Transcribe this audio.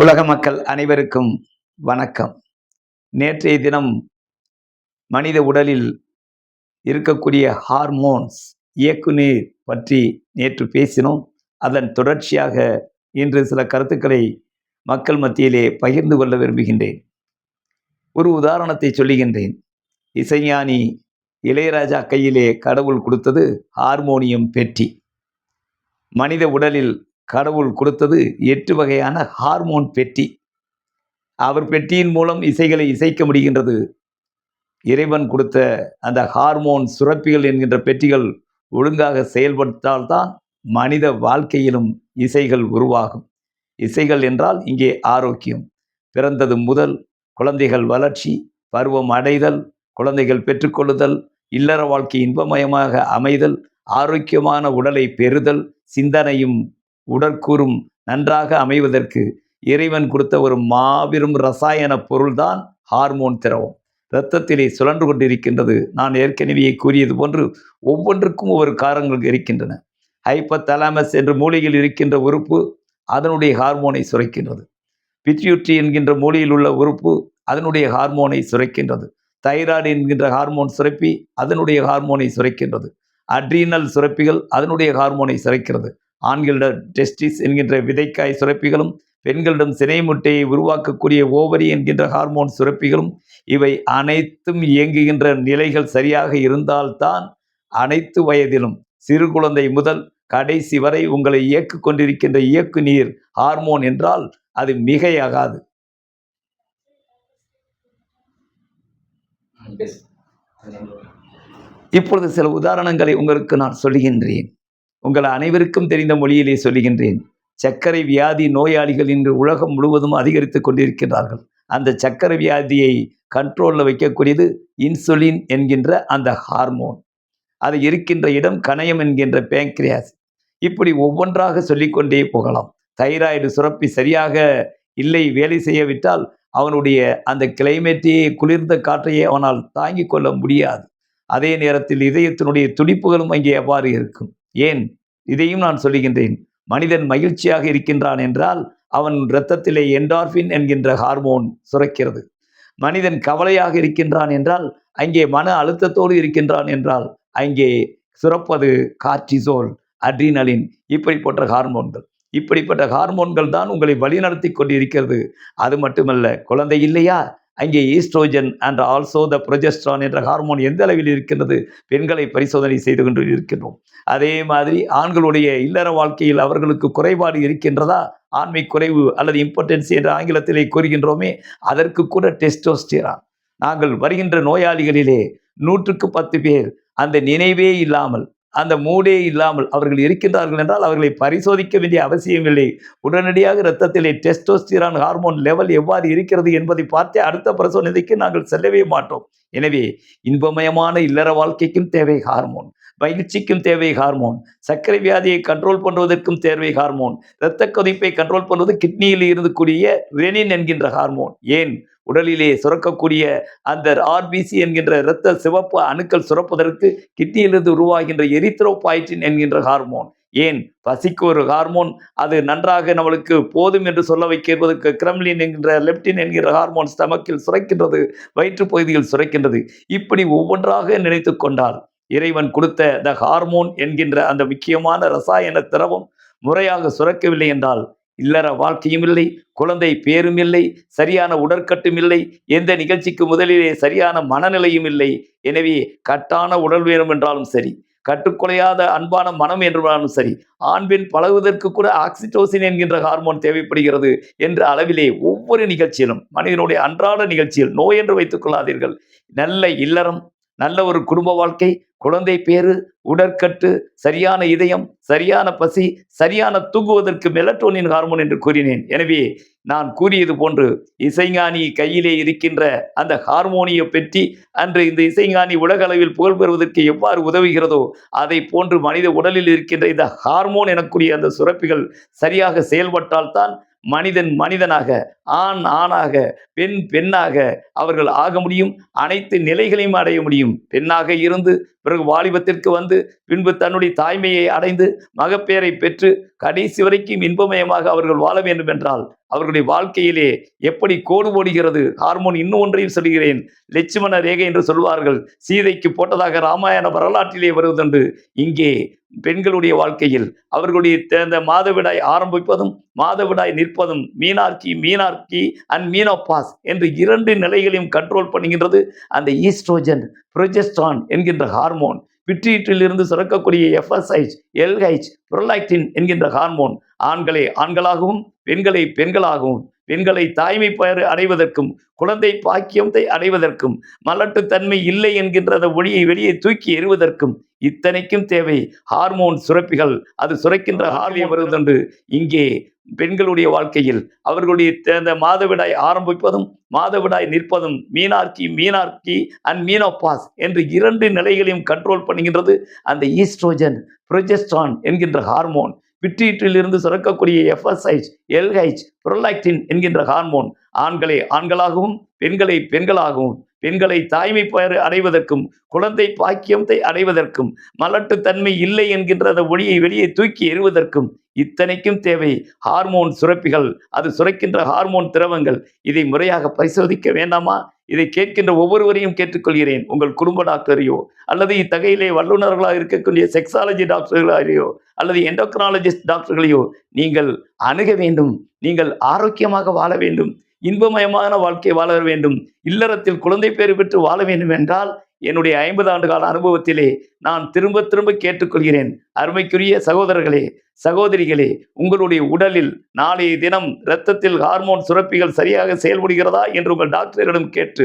உலக மக்கள் அனைவருக்கும் வணக்கம். நேற்றைய தினம் மனித உடலில் இருக்கக்கூடிய ஹார்மோன்ஸ் இயக்குநீர் பற்றி நேற்று பேசினோம். அதன் தொடர்ச்சியாக இன்று சில கருத்துக்களை மக்கள் மத்தியிலே பகிர்ந்து கொள்ள விரும்புகின்றேன். ஒரு உதாரணத்தை சொல்லுகின்றேன். இசைஞானி இளையராஜா கையிலே கடவுள் கொடுத்தது ஹார்மோனியம் பெட்டி. மனித உடலில் கடவுள் கொடுத்தது எட்டு வகையான ஹார்மோன் பெட்டி. அவர் பெட்டியின் மூலம் இசைகளை இசைக்க முடிகின்றது. இறைவன் கொடுத்த அந்த ஹார்மோன் சுரப்பிகள் என்கின்ற பெட்டிகள் ஒழுங்காக செயல்பட்டால்தான் மனித வாழ்க்கையிலும் இசைகள் உருவாகும். இசைகள் என்றால் இங்கே ஆரோக்கியம். பிறந்தது முதல் குழந்தைகள் வளர்ச்சி பருவம் அடைதல் குழந்தைகள் பெற்றுக்கொள்ளுதல் இல்லற வாழ்க்கை இன்பமயமாக அமைதல் ஆரோக்கியமான உடலை பெறுதல் சிந்தனையும் உடற்கூறும் நன்றாக அமைவதற்கு இறைவன் கொடுத்த ஒரு மாபெரும் ரசாயன பொருள்தான் ஹார்மோன் திரவம். இரத்தத்திலே சுழன்று கொண்டிருக்கின்றது. நான் ஏற்கனவே கூறியது போன்று ஒவ்வொன்றுக்கும் ஒவ்வொரு காரணங்கள் இருக்கின்றன. ஹைப்பத்தலாமஸ் என்ற மூலையில் இருக்கின்ற உறுப்பு அதனுடைய ஹார்மோனை சுரைக்கின்றது. பிட்யூட்ரி என்கின்ற மூலையில் உள்ள உறுப்பு அதனுடைய ஹார்மோனை சுரைக்கின்றது. தைராய்டு என்கின்ற ஹார்மோன் சுரப்பி அதனுடைய ஹார்மோனை சுரைக்கின்றது. அட்ரீனல் சுரப்பிகள் அதனுடைய ஹார்மோனை சுரைக்கிறது. ஆண்களிடம் டெஸ்டிஸ் என்கின்ற விதைக்காய் சுரப்பிகளும் பெண்களிடம் சினை முட்டையை உருவாக்கக்கூடிய ஓவரி என்கின்ற ஹார்மோன் சுரப்பிகளும் இவை அனைத்தும் இயங்குகின்ற நிலைகள் சரியாக இருந்தால்தான் அனைத்து வயதிலும் சிறு குழந்தை முதல் கடைசி வரை உங்களை இயக்கு கொண்டிருக்கின்ற இயக்கு நீர் ஹார்மோன் என்றால் அது மிகையாகாது. இப்பொழுது சில உதாரணங்களை உங்களுக்கு நான் சொல்லுகின்றேன் உங்கள் அனைவருக்கும் தெரிந்த மொழியிலே சொல்லுகின்றேன். சர்க்கரை வியாதி நோயாளிகள் இன்று உலகம் முழுவதும் அதிகரித்து கொண்டிருக்கிறார்கள் அந்த சர்க்கரை வியாதியை கண்ட்ரோலில் வைக்கக்கூடியது இன்சுலின் என்கின்ற அந்த ஹார்மோன் அது இருக்கின்ற இடம் கணையம் என்கின்ற பேங்க்ரியாஸ் இப்படி ஒவ்வொன்றாக சொல்லிக்கொண்டே போகலாம். தைராய்டு சுரப்பி சரியாக இல்லை வேலை செய்யவிட்டால் அவனுடைய அந்த கிளைமேட்டையே குளிர்ந்த காற்றையே அவனால் தாங்கிக் கொள்ள முடியாது. அதே நேரத்தில் இதயத்தினுடைய துடிப்புகளும் அங்கே எவ்வாறு இருக்கும். ஏன்? இதையும் நான் சொல்லுகின்றேன். மனிதன் மகிழ்ச்சியாக இருக்கின்றான் என்றால் அவன் இரத்தத்திலே என்டார்பின் என்கின்ற ஹார்மோன் சுரக்கிறது. மனிதன் கவலையாக இருக்கின்றான் என்றால் அங்கே மன அழுத்தத்தோடு இருக்கின்றான் என்றால் அங்கே சுரப்பது கார்டிசோல் அட்ரினலின் இப்படிப்பட்ட ஹார்மோன்கள் இப்படிப்பட்ட ஹார்மோன்கள் தான் உங்களை வழிநடத்தி கொண்டு இருக்கிறது அது மட்டுமல்ல குழந்தை இல்லையா? அங்கே estrogen and also the progesterone என்ற ஹார்மோன் எந்த அளவில் இருக்கின்றது? பெண்களை பரிசோதனை செய்து கொண்டு இருக்கின்றோம். அதே மாதிரி ஆண்களுடைய இல்லற வாழ்க்கையில் அவர்களுக்கு குறைபாடு இருக்கின்றதா? ஆண்மை குறைவு அல்லது இம்பார்ட்டன்ஸ் என்ற ஆங்கிலத்திலே கூறுகின்றோமே அதற்கு கூட டெஸ்டோஸ்டிரான் நாங்கள் வருகின்ற நோயாளிகளிலே நூற்றுக்கு பத்து பேர் அந்த நினைவே இல்லாமல் அந்த மூடே இல்லாமல் அவர்கள் இருக்கின்றார்கள் என்றால் அவர்களை பரிசோதிக்க வேண்டிய அவசியமில்லை உடனடியாக இரத்தத்திலே டெஸ்டோஸ்டிரான் ஹார்மோன் லெவல் எவ்வாறு இருக்கிறது என்பதை பார்த்தே அடுத்த பரிசோதனைக்கு நாங்கள் செல்லவே மாட்டோம். எனவே இன்பமயமான இல்லற வாழ்க்கைக்கும் தேவை ஹார்மோன். மகிழ்ச்சிக்கும் தேவை ஹார்மோன் சர்க்கரை வியாதியை கண்ட்ரோல் பண்ணுவதற்கும் தேவை ஹார்மோன் இரத்த கொதிப்பை கண்ட்ரோல் பண்ணுவது கிட்னியில் இருக்கக்கூடிய ரெனின் என்கின்ற ஹார்மோன் ஏன்? உடலிலே சுரக்கக்கூடிய அந்த ஆர்பிசி என்கின்ற இரத்த சிவப்பு அணுக்கள் சுரப்பதற்கு கிட்னியிலிருந்து உருவாகின்ற எரித்ரோபாய்டின் என்கின்ற ஹார்மோன் ஏன்? பசிக்கு ஒரு ஹார்மோன் அது நன்றாக நம்மளுக்கு போதும் என்று சொல்ல வைக்கிறதுக்கு கிரம்லின் என்கின்ற லெப்டின் என்கிற ஹார்மோன் ஸ்டமக்கில் சுரைக்கின்றது வயிற்றுப் பகுதியில் சுரைக்கின்றது. இப்படி ஒவ்வொன்றாக நினைத்து கொண்டால் இறைவன் கொடுத்த த ஹார்மோன் என்கின்ற அந்த முக்கியமான ரசாயன திரவம் முறையாக சுரக்கவில்லை என்றால் இல்லற வாழ்க்கையும் இல்லை குழந்தை பேரும் இல்லை சரியான உடற்கட்டும் இல்லை எந்த நிகழ்ச்சிக்கு முதலிலே சரியான மனநிலையும் இல்லை. எனவே கட்டான உடல் வேணும் என்றாலும் சரி கட்டுக்குலையாத அன்பான மனம் என்றாலும் சரி ஆண்பின் பழகுவதற்கு கூட ஆக்சிடோசின் என்கின்ற ஹார்மோன் தேவைப்படுகிறது என்ற அளவிலே ஒவ்வொரு நிகழ்ச்சியிலும் மனிதனுடைய அன்றாட நிகழ்ச்சியில் நோய் என்று வைத்துக் கொள்ளாதீர்கள். நல்ல இல்லறம் நல்ல ஒரு குடும்ப வாழ்க்கை குழந்தை பேரு உடற்கட்டு சரியான இதயம் சரியான பசி சரியான தூங்குவதற்கு மெலட்டோனின் ஹார்மோன் என்று கூறினேன். எனவே நான் கூறியது போன்று இசைஞானி கையிலே இருக்கின்ற அந்த ஹார்மோனிய பெட்டி அன்று இந்த இசைஞானி உலக அளவில் புகழ் பெறுவதற்கு எவ்வாறு உதவுகிறதோ அதை போன்று மனித உடலில் இருக்கின்ற இந்த ஹார்மோன் எனக்கூடிய அந்த சுரப்பிகள் சரியாக செயல்பட்டால்தான் மனிதன் மனிதனாக ஆண் ஆணாக பெண் பெண்ணாக அவர்கள் ஆக முடியும். அனைத்து நிலைகளையும் அடைய முடியும். பெண்ணாக இருந்து பிறகு வாலிபத்திற்கு வந்து பின்பு தன்னுடைய தாய்மையை அடைந்து மகப்பேரை பெற்று கடைசி வரைக்கும் இன்பமயமாக அவர்கள் வாழ வேண்டும் என்றால் அவர்களுடைய வாழ்க்கையிலே எப்படி கோடு ஓடுகிறது ஹார்மோன் இன்னும் ஒன்றையும் சொல்கிறேன் லட்சுமண ரேகை என்று சொல்வார்கள் சீதைக்கு போட்டதாக ராமாயண வரலாற்றிலே வருவதுண்டு இங்கே பெண்களுடைய வாழ்க்கையில் அவர்களுடைய த- மாதவிடாய் ஆரம்பிப்பதும் மாதவிடாய் நிற்பதும் மீனார்க்கி மீனார்க்கி அண்ட் மீனோபாஸ் என்று இரண்டு நிலைகளையும் கண்ட்ரோல் பண்ணுகின்றது அந்த ஈஸ்ட்ரோஜன் ப்ரொஜெஸ்டான் என்கின்ற ஹார்மோன் பிட்ரீட்டிலிருந்து சுரக்கக்கூடிய எஃப்எஸ்ஹெச் எல்ஹெச் புரலாக்டின் என்கின்ற ஹார்மோன். ஆண்களை ஆண்களாகவும் பெண்களை பெண்களாகவும் பெண்களை தாய்மை பெயர் அடைவதற்கும் குழந்தை பாக்கியத்தை அடைவதற்கும் மலட்டுத்தன்மை இல்லை என்கின்ற ஒளியை வெளியே தூக்கி எறிவதற்கும் இத்தனைக்கும் தேவை. ஹார்மோன் சுரப்பிகள் அது சுரக்கின்ற ஹார்மோன் வருவதுண்டு இங்கே பெண்களுடைய வாழ்க்கையில் அவர்களுடைய அந்த மாதவிடாய் ஆரம்பிப்பதும் மாதவிடாய் நிற்பதும் மீனார்கி மீனார்கி அண்ட் மீனோபாஸ் என்று இரண்டு நிலைகளையும் கண்ட்ரோல் பண்ணுகின்றது. அந்த ஈஸ்ட்ரோஜன் ப்ரொஜெஸ்டான் என்கின்ற ஹார்மோன் பிட்ரீட்டிலிருந்து சுரக்கக்கூடிய எஃப்எஸ்ஹெச் எல்ஹெச் புரலாக்டின் என்கின்ற ஹார்மோன் ஆண்களை ஆண்களாகவும் பெண்களை பெண்களாகவும் பெண்களை தாய்மை பெயர் அடைவதற்கும் குழந்தை பாக்கியத்தை அடைவதற்கும் மலட்டுத்தன்மை இல்லை என்கின்ற அந்த ஒளியை வெளியே தூக்கி எறிவதற்கும் இத்தனைக்கும் தேவை. ஹார்மோன் சுரப்பிகள் அது சுரக்கின்ற ஹார்மோன் திரவங்கள். இதை முறையாக பரிசோதிக்க வேண்டாமா? இதை கேட்கின்ற ஒவ்வொருவரையும் கேட்டுக்கொள்கிறேன். உங்கள் குடும்ப டாக்டரையோ அல்லது இத்தகையிலே வல்லுநர்களாக இருக்கக்கூடிய செக்ஸாலஜி டாக்டர்களையோ அல்லது எண்டோக்ராலஜிஸ்ட் டாக்டர்களையோ நீங்கள் அணுக வேண்டும். நீங்கள் ஆரோக்கியமாக வாழ வேண்டும். இன்பமயமான வாழ்க்கை வாழ வேண்டும். இல்லறத்தில் குழந்தை பேறு பெற்று வாழ வேண்டும் என்றால் என்னுடைய ஐம்பது ஆண்டு கால அனுபவத்திலே நான் திரும்ப திரும்ப கேட்டுக்கொள்கிறேன். அருமைக்குரிய சகோதரர்களே சகோதரிகளே உங்களுடைய உடலில் நாளைய தினம் இரத்தத்தில் ஹார்மோன் சுரப்பிகள் சரியாக செயல்படுகிறதா என்று உங்கள் டாக்டரிடம் கேட்டு